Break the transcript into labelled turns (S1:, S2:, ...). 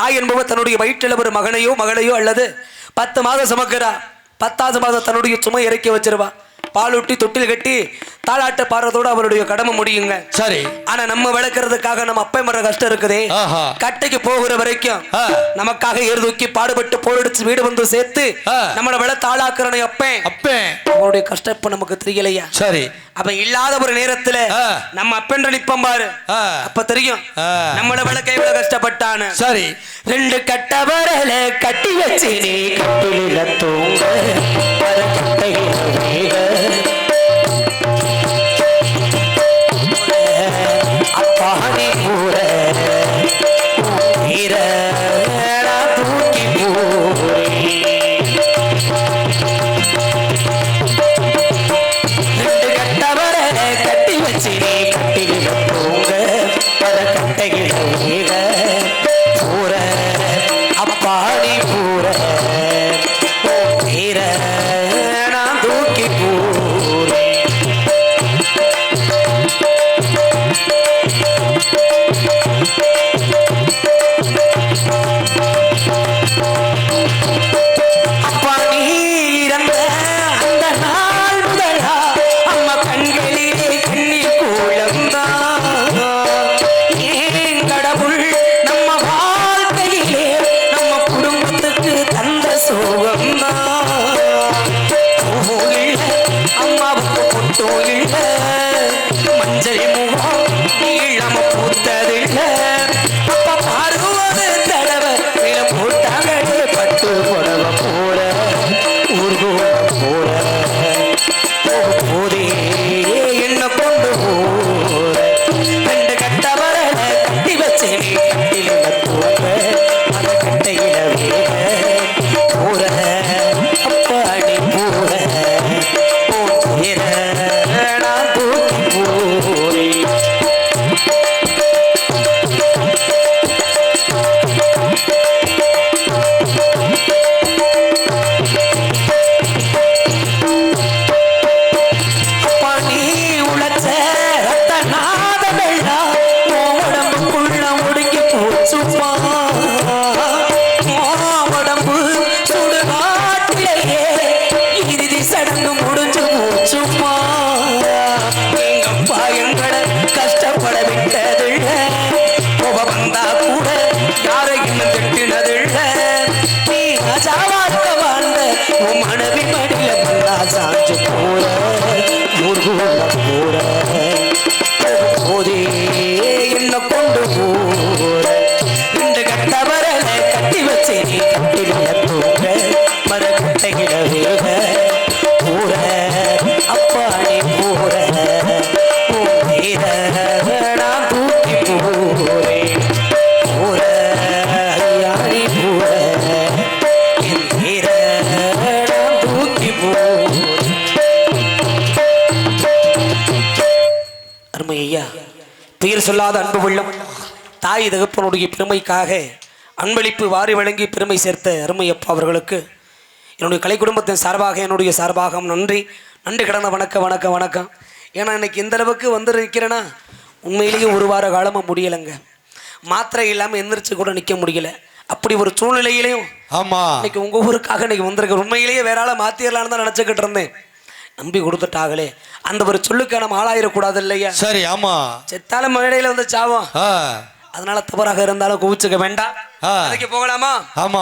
S1: தாய் என்பவர் தன்னுடைய வயிற்றில் ஒரு மகனையோ மகளையோ அல்லது பத்து மாதம் சுமக்கிறா பத்தாவது மாதம் தன்னுடைய சுமை இறக்கி வச்சிருவா பாலூட்டி தொட்டில் கட்டி தாளாட்ட பாடுறதோட அவருடைய கடமை முடியுங்க
S2: சரி
S1: ஆனா நம்ம வளர்க்கறதுக்காக நம்ம அப்பா மர கஷ்டம் இருக்குதே. கட்டைக்கு போகிற வரைக்கும். நமக்காக ஏறு தூக்கி பாடுபட்டு போரடிச்சு வீடு வந்து சேர்த்து. நம்மளை விட தாளாக்குறனை அப்பேன்
S2: அப்பே
S1: அவனுடைய கஷ்டம் இப்ப நமக்கு தெரியலையா
S2: சரி
S1: அப்ப இல்லாத ஒரு நேரத்துல. நம்ம அப்பென்ற நிப்பம் பாரு. அப்ப தெரியும். நம்மளை விட கைவிட கஷ்டப்பட்டான்னு
S2: சரி
S1: ரெண்டு கட்ட வரல கட்டி வச்சு நீ கட்டில தூங்க Oh. கண்ணு முடிஞ்சு மூச்சுமா எங்கப்பா எங்களை கஷ்டப்பட விட்டதில்ல போக வந்தா கூட யாரையும் திட்டினதில்ல. நீ ராஜாவாக்க வாழ்ந்த உன் மனைவி மடியில வந்தா சாஞ்சு போற. முருகுல போற. அருமை ஐயா. பெயர் சொல்லாத அன்பு உள்ளம். தாய் தகப்பனுடைய பெருமைக்காக அன்பளிப்பு வாரி வழங்கி பெருமை சேர்த்த அருமை அப்பா அவர்களுக்கு என்னுடைய கலை குடும்பத்தின் சார்பாக என்னுடைய சார்பாக நன்றி. நன்றி கடந்த வணக்கம் வணக்கம் வணக்கம். ஏன்னா இன்னைக்கு இந்த அளவுக்கு வந்து நிற்கிறேன்னா உண்மையிலேயே ஒரு வார காலமாக முடியலைங்க. மாத்திரை இல்லாமல் எந்திரிச்சு கூட நிற்க முடியல. அப்படி ஒரு சூழ்நிலையிலையும்
S2: ஆமா.
S1: இன்னைக்கு உங்க ஊருக்காக இன்னைக்கு வந்திருக்க உண்மையிலேயே வேற ஆளை தான் நினச்சிக்கிட்டு இருந்தேன். நம்பி கொடுத்துட்டாங்களே. அந்த ஒரு சொல்லுக்கு நம்ம ஆளாயிடக்கூடாது இல்லையா
S2: சரி ஆமா.
S1: செத்தாலும் மேடையில வந்து சாவோம். அதனால தவறாக இருந்தாலும் குவிச்சுக்க வேண்டாம். அதுக்கு போகலாமா?
S2: ஆமா.